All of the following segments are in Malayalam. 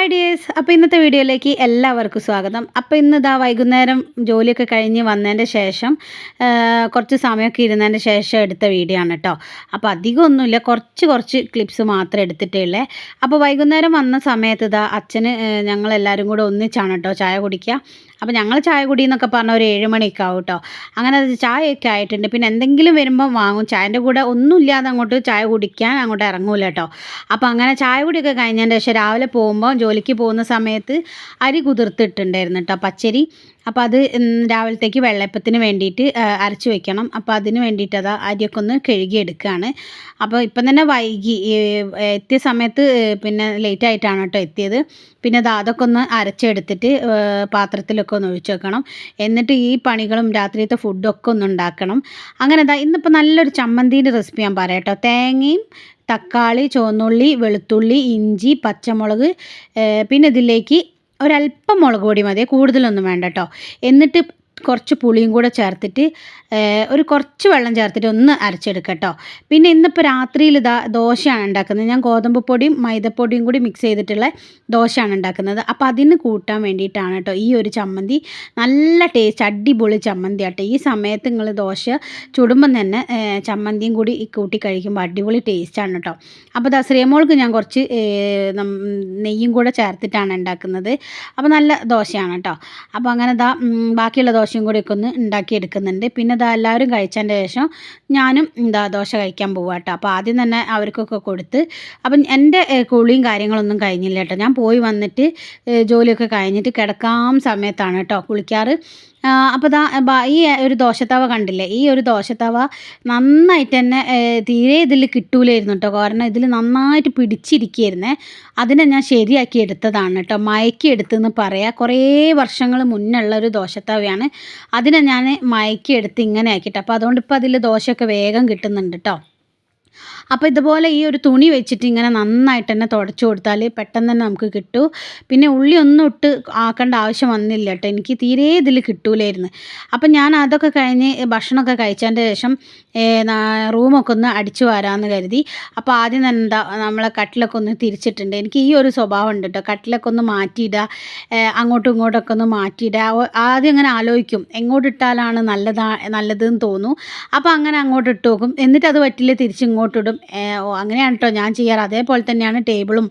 ഹായ് ഡിയേഴ്സ് അപ്പോൾ ഇന്നത്തെ വീഡിയോയിലേക്ക് എല്ലാവർക്കും സ്വാഗതം. അപ്പോൾ ഇന്ന് ഇതാ വൈകുന്നേരം ജോലിയൊക്കെ കഴിഞ്ഞ് വന്നതിന്റെ ശേഷം കുറച്ച് സമയമൊക്കെ ഇരുന്നതിന്റെ ശേഷം എടുത്ത വീഡിയോ ആണ് കേട്ടോ അപ്പോൾ അധികമൊന്നുമില്ല കുറച്ച് കുറച്ച് ക്ലിപ്സ് മാത്രമേ എടുത്തിട്ടുള്ളേ അപ്പോൾ വൈകുന്നേരം വന്ന സമയത്ത് ഇതാ അച്ഛന് ഞങ്ങളെല്ലാവരും കൂടെ ഒന്നിച്ചാണ് കേട്ടോ ചായ കുടിക്കുക. അപ്പോൾ ഞങ്ങൾ ചായ കുടി എന്നൊക്കെ പറഞ്ഞാൽ ഒരു ഏഴ് മണിയൊക്കെ ആവും കേട്ടോ അങ്ങനെ അത് ചായയൊക്കെ ആയിട്ടുണ്ട്. പിന്നെ എന്തെങ്കിലും വരുമ്പം വാങ്ങും. ചായന്റെ കൂടെ ഒന്നുമില്ലാതെ അങ്ങോട്ട് ചായ കുടിക്കാൻ അങ്ങോട്ട് ഇറങ്ങൂല കേട്ടോ അപ്പോൾ അങ്ങനെ ചായ കുടിയൊക്കെ കഴിഞ്ഞതിന്റെ ശേഷം രാവിലെ പോകുമ്പോൾ ജോലിക്ക് പോകുന്ന സമയത്ത് അരി കുതിർത്തിട്ടുണ്ടായിരുന്നു കേട്ടോ പച്ചരി. അപ്പോൾ അത് രാവിലത്തേക്ക് വെള്ളയപ്പത്തിന് വേണ്ടിയിട്ട് അരച്ച് വെക്കണം. അപ്പോൾ അതിന് വേണ്ടിയിട്ട് അത് അരിയൊക്കെ ഒന്ന് കഴുകിയെടുക്കുകയാണ് അപ്പോൾ ഇപ്പം തന്നെ വൈകി എത്തിയ സമയത്ത് പിന്നെ ലേറ്റ് ആയിട്ടാണ് കേട്ടോ എത്തിയത്. പിന്നെ അത് അതൊക്കെ ഒന്ന് അരച്ചെടുത്തിട്ട് പാത്രത്തിലൊക്കെ ഒന്ന് ഒഴിച്ച് വെക്കണം. എന്നിട്ട് ഈ പണികളും രാത്രിയത്തെ ഫുഡൊക്കെ ഒന്ന് ഉണ്ടാക്കണം. അങ്ങനെ ദാ ഇന്നിപ്പോൾ നല്ലൊരു ചമ്മന്തീന്റെ റെസിപ്പി ഞാൻ പറയാം കേട്ടോ. തേങ്ങയും തക്കാളി ചുവന്നുള്ളി വെളുത്തുള്ളി ഇഞ്ചി പച്ചമുളക് പിന്നെ ഇതിലേക്ക് ഒരല്പം മുളക് പൊടി മതി കൂടുതലൊന്നും വേണ്ട കേട്ടോ എന്നിട്ട് കുറച്ച് പുളിയും കൂടെ ചേർത്തിട്ട് ഒരു കുറച്ച് വെള്ളം ചേർത്തിട്ട് ഒന്ന് അരച്ചെടുക്കട്ടോ കേട്ടോ. പിന്നെ ഇന്നിപ്പോൾ രാത്രിയിൽ ഇതാ ദോശയാണ് ഉണ്ടാക്കുന്നത്. ഞാൻ ഗോതമ്പ് പൊടിയും മൈദപ്പൊടിയും കൂടി മിക്സ് ചെയ്തിട്ടുള്ള ദോശയാണ് ഉണ്ടാക്കുന്നത്. അപ്പോൾ അതിന് കൂട്ടാൻ വേണ്ടിയിട്ടാണ് കേട്ടോ ഈ ഒരു ചമ്മന്തി. നല്ല ടേസ്റ്റ് അടിപൊളി ചമ്മന്തി ആട്ടോ. ഈ സമയത്ത് നിങ്ങൾ ദോശ ചുടുമ്പം തന്നെ ചമ്മന്തിയും കൂടി കൂട്ടി കഴിക്കുമ്പോൾ അടിപൊളി ടേസ്റ്റാണ് കേട്ടോ. അപ്പോൾ ദസറിയമോൾക്ക് ഞാൻ കുറച്ച് നെയ്യും കൂടെ ചേർത്തിട്ടാണ് ഉണ്ടാക്കുന്നത്. അപ്പോൾ നല്ല ദോശയാണ് കേട്ടോ. അപ്പോൾ അങ്ങനെ ദാ ബാക്കിയുള്ള ബാക്കിയുള്ള ദോശയും കൂടിയൊക്കെ ഒന്ന് ഉണ്ടാക്കിയെടുക്കുന്നുണ്ട്. പിന്നെ ദാ എല്ലാവരും കഴിച്ചതിന്റെ ശേഷം ഞാനും എന്താ ദോശ കഴിക്കാൻ പോവാം കേട്ടോ അപ്പോൾ ആദ്യം തന്നെ അവർക്കൊക്കെ കൊടുത്ത് അപ്പം എന്റെ കുളിയും കാര്യങ്ങളൊന്നും കഴിഞ്ഞില്ല കേട്ടോ ഞാൻ പോയി വന്നിട്ട് ജോലിയൊക്കെ കഴിഞ്ഞിട്ട് കിടക്കാൻ സമയത്താണ് കേട്ടോ കുളിക്കാറ്. അപ്പോൾ ദാ ഈ ഒരു ദോശത്തവ കണ്ടില്ലേ? ഈ ഒരു ദോശത്തവ നന്നായിട്ട് തന്നെ തീരെ ഇതിൽ കിട്ടൂലായിരുന്നു കേട്ടോ കാരണം ഇതിൽ നന്നായിട്ട് പിടിച്ചിരിക്കുകയായിരുന്നേ അതിനെ ഞാൻ ശരിയാക്കി എടുത്തതാണ് കേട്ടോ മയക്കി എടുത്തെന്ന് പറയാം. കുറേ വർഷങ്ങൾ മുന്നുള്ള ഒരു ദോശത്തവയാണ്. അതിനെ ഞാൻ മയക്കി എടുത്ത് ഇങ്ങനെ ആക്കിയിട്ട്. അപ്പോൾ അതുകൊണ്ട് ഇപ്പോൾ അതിൽ ദോശയൊക്കെ വേഗം കിട്ടുന്നുണ്ട് കേട്ടോ അപ്പോൾ ഇതുപോലെ ഈ ഒരു തുണി വെച്ചിട്ട് ഇങ്ങനെ നന്നായിട്ട് തന്നെ തുടച്ചു കൊടുത്താൽ പെട്ടെന്ന് തന്നെ നമുക്ക് കിട്ടും. പിന്നെ ഉള്ളി ഒന്നും ഇട്ട് ആക്കേണ്ട ആവശ്യം വന്നില്ല കേട്ടോ. എനിക്ക് തീരെ ഇതിൽ കിട്ടൂലായിരുന്നു. അപ്പം ഞാൻ അതൊക്കെ കഴിഞ്ഞ് ഭക്ഷണമൊക്കെ കഴിച്ചതിന്റെ ശേഷം റൂമൊക്കെ ഒന്ന് അടിച്ചു വരാമെന്ന് കരുതി. അപ്പോൾ ആദ്യം തന്നെ എന്താ നമ്മളെ കട്ടിലൊക്കെ ഒന്ന് തിരിച്ചിട്ടുണ്ട്. എനിക്ക് ഈ ഒരു സ്വഭാവം ഉണ്ട് കേട്ടോ. കട്ടിലൊക്കെ ഒന്ന് മാറ്റിയിടുക അങ്ങോട്ടും ഇങ്ങോട്ടൊക്കെ ഒന്ന് മാറ്റിയിടുക ആദ്യം അങ്ങനെ ആലോചിക്കും. എങ്ങോട്ടിട്ടാലാണ് നല്ലതാ നല്ലതെന്ന് തോന്നും. അപ്പോൾ അങ്ങനെ അങ്ങോട്ട് ഇട്ട് നോക്കും. എന്നിട്ട് അത് പറ്റില്ല തിരിച്ച് ഇങ്ങോട്ടിടും. അങ്ങനെയാണ് കേട്ടോ ഞാൻ ചെയ്യാറ്. അതേപോലെ തന്നെയാണ് ടേബിളും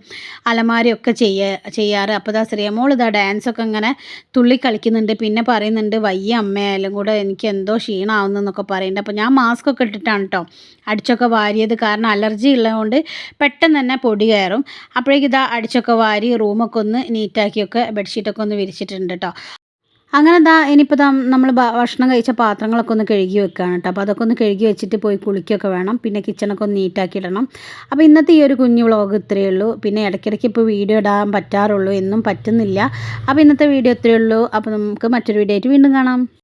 അലമാരയും ഒക്കെ ചെയ്യ ചെയ്യാറ്. അപ്പോൾ ഇതാ ശ്രീമോൾ ഇതാ ഡാൻസൊക്കെ ഇങ്ങനെ തുള്ളി കളിക്കുന്നുണ്ട്. പിന്നെ പറയുന്നുണ്ട് വയ്യ അമ്മയായാലും കൂടെ എനിക്ക് എന്തോ ക്ഷീണമാവുന്നു എന്നൊക്കെ പറയുന്നുണ്ട്. അപ്പോൾ ഞാൻ മാസ്ക് ഒക്കെ ഇട്ടിട്ടാണ് കേട്ടോ അടിച്ചൊക്കെ വാരിയത്. കാരണം അലർജി ഉള്ളതുകൊണ്ട് പെട്ടെന്ന് തന്നെ പൊടി കയറും. അപ്പോഴേക്കും ഇതാ അടിച്ചൊക്കെ വാരി റൂമൊക്കെ ഒന്ന് നീറ്റാക്കിയൊക്കെ ബെഡ്ഷീറ്റൊക്കെ ഒന്ന് വിരിച്ചിട്ടുണ്ട് കേട്ടോ അങ്ങനെ ദാ ഇനിയിപ്പോൾ നമ്മൾ ഭക്ഷണം കഴിച്ച പാത്രങ്ങളൊക്കെ ഒന്ന് കഴുകി വെക്കുകയാണ് കേട്ടോ അപ്പോൾ അതൊക്കെ ഒന്ന് കഴുകി വെച്ചിട്ട് പോയി കുളിക്കുകയൊക്കെ വേണം. പിന്നെ കിച്ചണൊക്കെ ഒന്ന് നീറ്റാക്കി ഇടണം അപ്പോൾ ഇന്നത്തെ ഈ ഒരു കുഞ്ഞു വ്ളോഗ് ഇത്രയേ ഉള്ളൂ. പിന്നെ ഇടയ്ക്കിടയ്ക്ക് ഇപ്പോൾ വീഡിയോ ഇടാൻ പറ്റാറുള്ളൂ. എന്നും പറ്റുന്നില്ല. അപ്പോൾ ഇന്നത്തെ വീഡിയോ ഇത്രയേ ഉള്ളൂ. അപ്പോൾ നമുക്ക് മറ്റൊരു വീഡിയോ ആയിട്ട് വീണ്ടും കാണാം.